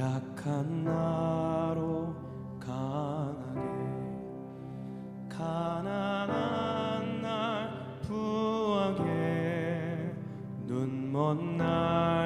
약한 나로 강하게 가난한 날 부하게 눈먼 날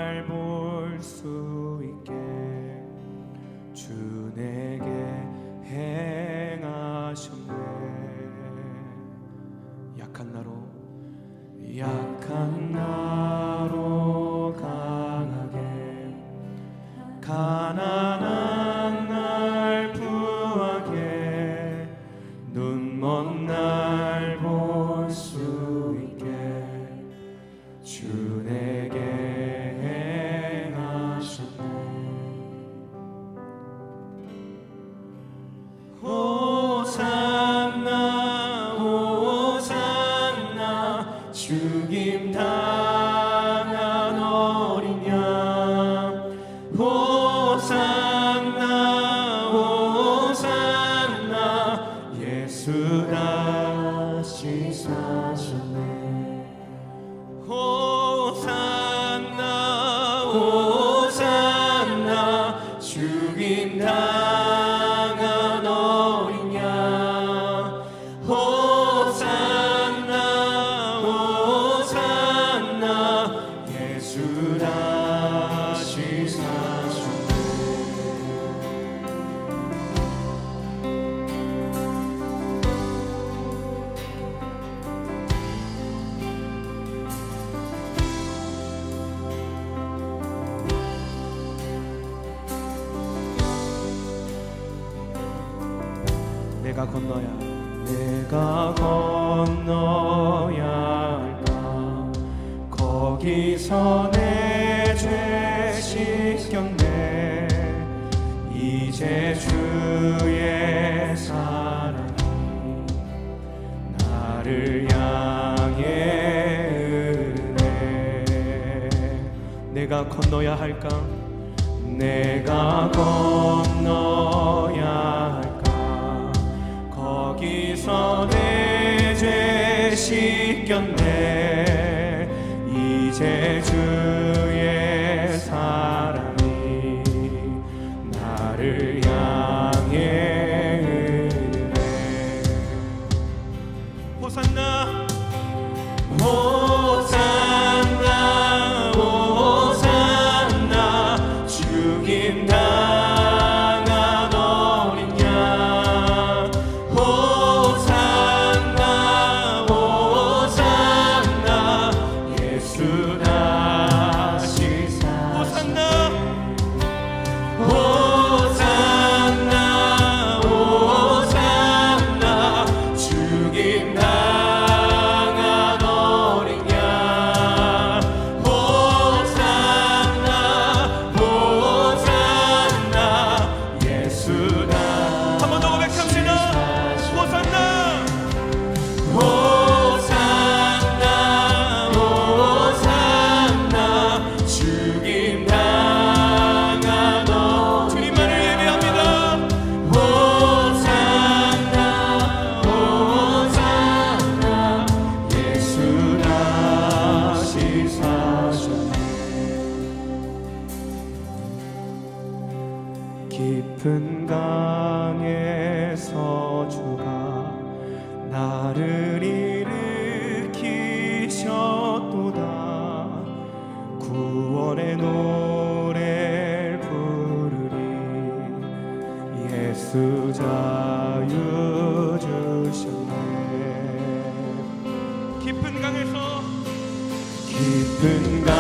호산나 내가 건너야 내가 건너야 할까? 거기서 내 죄 씻겼네. 이제 주의 사랑이 나를 향해 흐르네. 내가 건너야 할까? 내가 건너야 씻겼네. 이제 주의 사랑이 나를 향해 흐르네. 호산나 호 강에서 주가 나를 일으키셨도다. 구원의 노래를 부르리. 예수 자유 주셨네. 깊은 강에서 깊은 강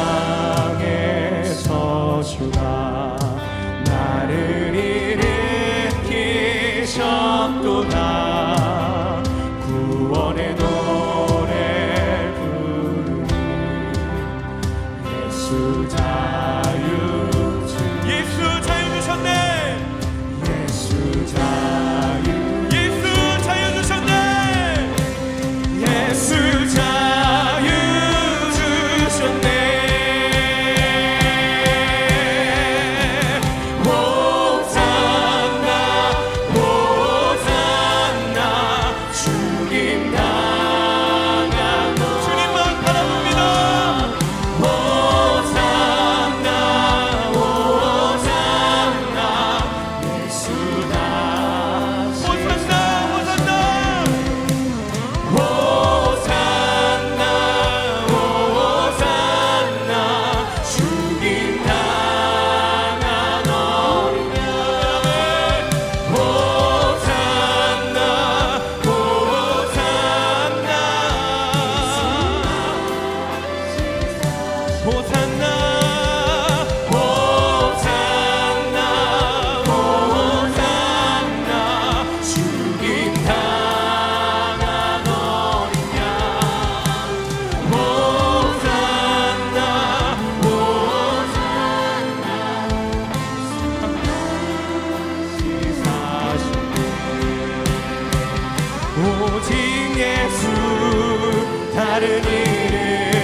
예수 다른 이름.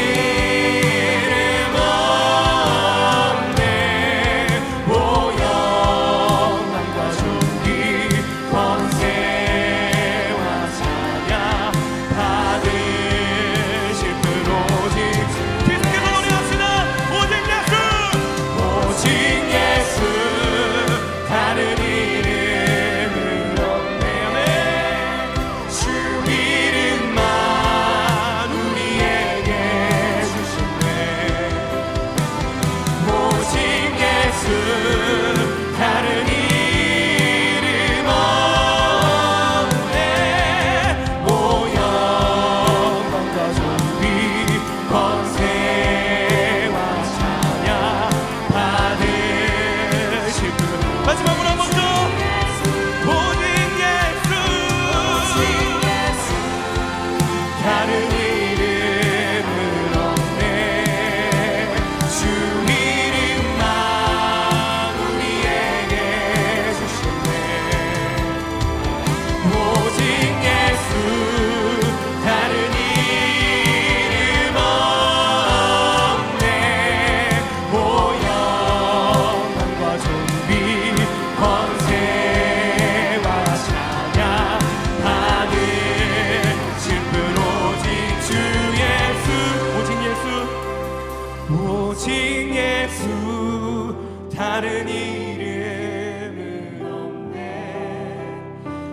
오직 예수 다른 이름은 없네.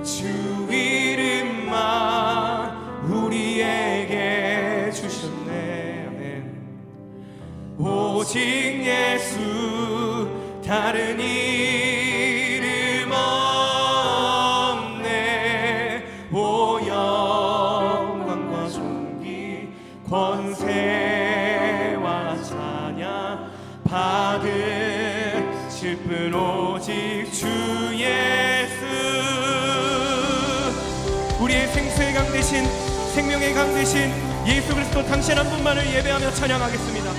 주 이름만 우리에게 주셨네. 오직 예수 다른 이름. 오실 분 오직 주 예수. 우리의 생수의 강 대신 생명의 강 대신 예수 그리스도 당신 한 분만을 예배하며 찬양하겠습니다.